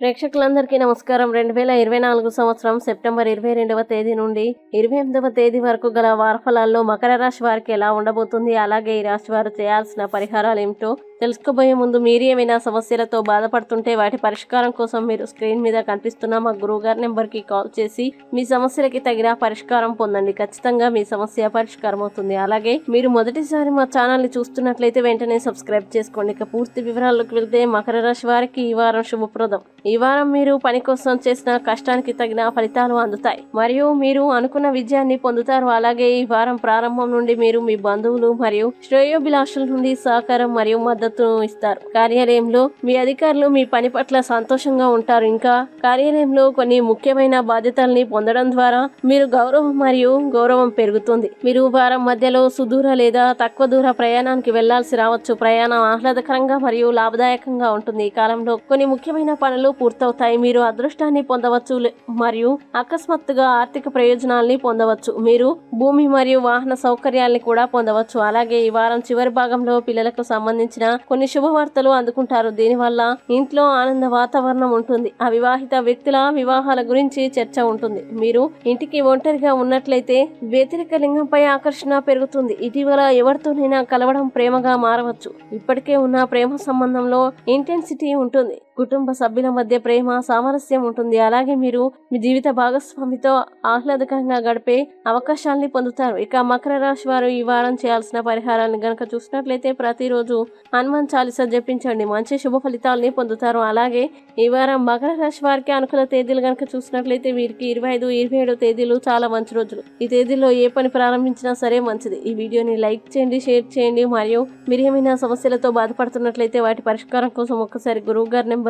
ప్రేక్షకులందరికీ నమస్కారం. రెండు వేల ఇరవై నాలుగు సంవత్సరం సెప్టెంబర్ ఇరవై రెండవ తేదీ నుండి ఇరవై ఎనిమిదవ తేదీ వరకు గల వారఫలాల్లో మకర రాశి వారికి ఎలా ఉండబోతుంది? అలాగే ఈ రాశి వారు చేయాల్సిన పరిహారాలు ఏమిటో తెలుసుకోబోయే ముందు మీరు ఏమైనా సమస్యలతో బాధపడుతుంటే వాటి పరిష్కారం కోసం మీరు స్క్రీన్ మీద కనిపిస్తున్న మా గురువు గారి నెంబర్కి కాల్ చేసి మీ సమస్యలకి తగిన పరిష్కారం పొందండి. ఖచ్చితంగా మీ సమస్య పరిష్కారం అవుతుంది అలాగే మీరు మొదటిసారి మా ఛానల్ని చూస్తున్నట్లయితే వెంటనే సబ్స్క్రైబ్ చేసుకోండి. ఇక పూర్తి వివరాల్లోకి వెళ్తే మకర రాశి వారికి ఈ వారం శుభప్రదం. ఈ వారం మీరు పని కోసం చేసిన కష్టానికి తగిన ఫలితాలు అందుతాయి. మరియు మీరు అనుకున్న విజయాన్ని పొందుతారు. అలాగే ఈ వారం ప్రారంభం నుండి మీరు మీ బంధువులు మరియు శ్రేయోభిలాషుల నుండి సహకారం మరియు మద్దతు మద్దతును ఇస్తారు. కార్యాలయంలో మీ అధికారులు మీ పని పట్ల సంతోషంగా ఉంటారు. ఇంకా కార్యాలయంలో కొన్ని ముఖ్యమైన బాధ్యతల్ని పొందడం ద్వారా మీరు గౌరవం మరియు గౌరవం పెరుగుతుంది. మీరు వారం మధ్యలో సుదూర లేదా తక్కువ దూర ప్రయాణానికి వెళ్ళాల్సి రావచ్చు. ప్రయాణం ఆహ్లాదకరంగా మరియు లాభదాయకంగా ఉంటుంది. ఈ కాలంలో కొన్ని ముఖ్యమైన పనులు పూర్తవుతాయి. మీరు అదృష్టాన్ని పొందవచ్చు లే- మరియు అకస్మాత్తుగా ఆర్థిక ప్రయోజనాల్ని పొందవచ్చు. మీరు భూమి మరియు వాహన సౌకర్యాల్ని కూడా పొందవచ్చు. అలాగే ఈ వారం చివరి భాగంలో పిల్లలకు సంబంధించిన కొన్ని శుభవార్తలు అందుకుంటారు. దీనివల్ల ఇంట్లో ఆనంద వాతావరణం ఉంటుంది. అవివాహిత వ్యక్తుల వివాహాల గురించి చర్చ ఉంటుంది. మీరు ఇంటికి ఒంటరిగా ఉన్నట్లయితే వ్యతిరేక లింగంపై ఆకర్షణ పెరుగుతుంది. ఇటీవల ఎవరితోనైనా కలవడం ప్రేమగా మారవచ్చు. ఇప్పటికే ఉన్న ప్రేమ సంబంధంలో ఇంటెన్సిటీ ఉంటుంది. కుటుంబ సభ్యుల మధ్య ప్రేమ సామరస్యం ఉంటుంది. అలాగే మీరు మీ జీవిత భాగస్వామితో ఆహ్లాదకరంగా గడిపే అవకాశాల్ని పొందుతారు. ఇక మకర రాశి వారు ఈ వారం చేయాల్సిన పరిహారాన్ని గనక చూసినట్లయితే ప్రతిరోజు హనుమాన్ చాలీసా జపించండి. మంచి శుభ ఫలితాలని పొందుతారు. అలాగే ఈ వారం మకర రాశి వారికి అనుకూల తేదీలు గనక చూసినట్లయితే వీరికి ఇరవై ఐదు ఇరవై ఏడు తేదీలు చాలా మంచి రోజులు. ఈ తేదీల్లో ఏ పని ప్రారంభించినా సరే మంచిది. ఈ వీడియోని లైక్ చేయండి షేర్ చేయండి. మరియు మీరు ఏమైనా సమస్యలతో బాధపడుతున్నట్లయితే వాటి పరిష్కారం కోసం ఒక్కసారి గురువు గారి నెంబర్